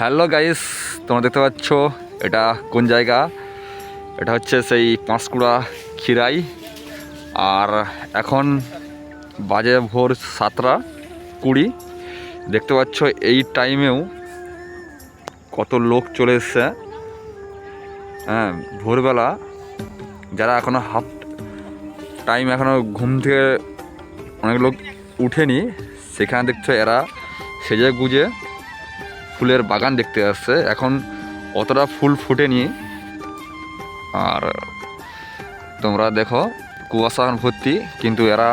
Hello guys তোমরা দেখতে পাচ্ছ এটা কোন জায়গা? এটা হচ্ছে সেই পাঁশকুড়া খিরাই। আর এখন বাজে ভোর সাতটা কুড়ি। দেখতে পাচ্ছ এই টাইমেও কত লোক চলে এসছে। হ্যাঁ ভোরবেলা যারা এখনও হাফ টাইম এখনও ঘুম থেকে অনেক লোক উঠেনি, সেখানে দেখছ এরা সেজে গুজে ফুলের বাগান দেখতে আসছে। এখন অতটা ফুল ফুটেনি। আর তোমরা দেখো, কুয়াশা ভর্তি, কিন্তু এরা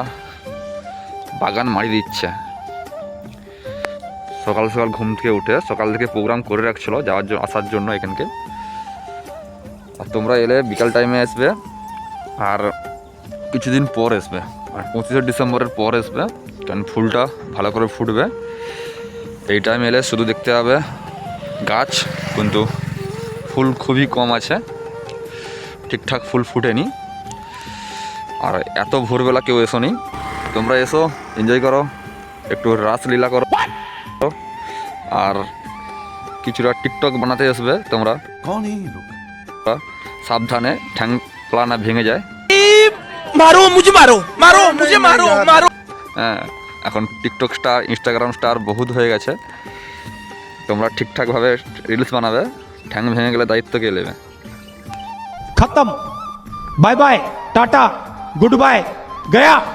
বাগান মারি দিচ্ছে। সকাল সকাল ঘুম থেকে উঠে, সকাল থেকে প্রোগ্রাম করে রাখছিল, যাওয়ার জন্য, আসার জন্য এখানকে। আর তোমরা এলে বিকাল টাইমে আসবে, আর কিছুদিন পর আসবে। আর পঁচিশে ডিসেম্বরের পর আসবে, কারণ ফুলটা ভালো করে ফুটবে। এইটা মেলে শুধু দেখতে হবে গাছ কিন্তু ফুল খুবই কম আছে। ঠিকঠাক ফুল ফুটেনি। আর এত ভোরবেলা কেউ এসো নি তোমরা এসো এনজয় করো একটু রাসলীলা করো। আর কিছুটা টিকটক বানাতে আসবে তোমরা। সাবধানে ঠ্যাং প্লানা ভেঙে যায়। মারো মুজে মারো মারো মুজে মারো মারো। হ্যাঁ এখন টিকটক স্টার ইনস্টাগ্রাম স্টার বহুত হয়ে গেছে। তোমরা ঠিকঠাকভাবে রিলস বানাবে, ঠ্যাং ভেঙে গেলে দায়িত্ব কে নেবে? খতম। Bye bye, tata, good bye, Gaya.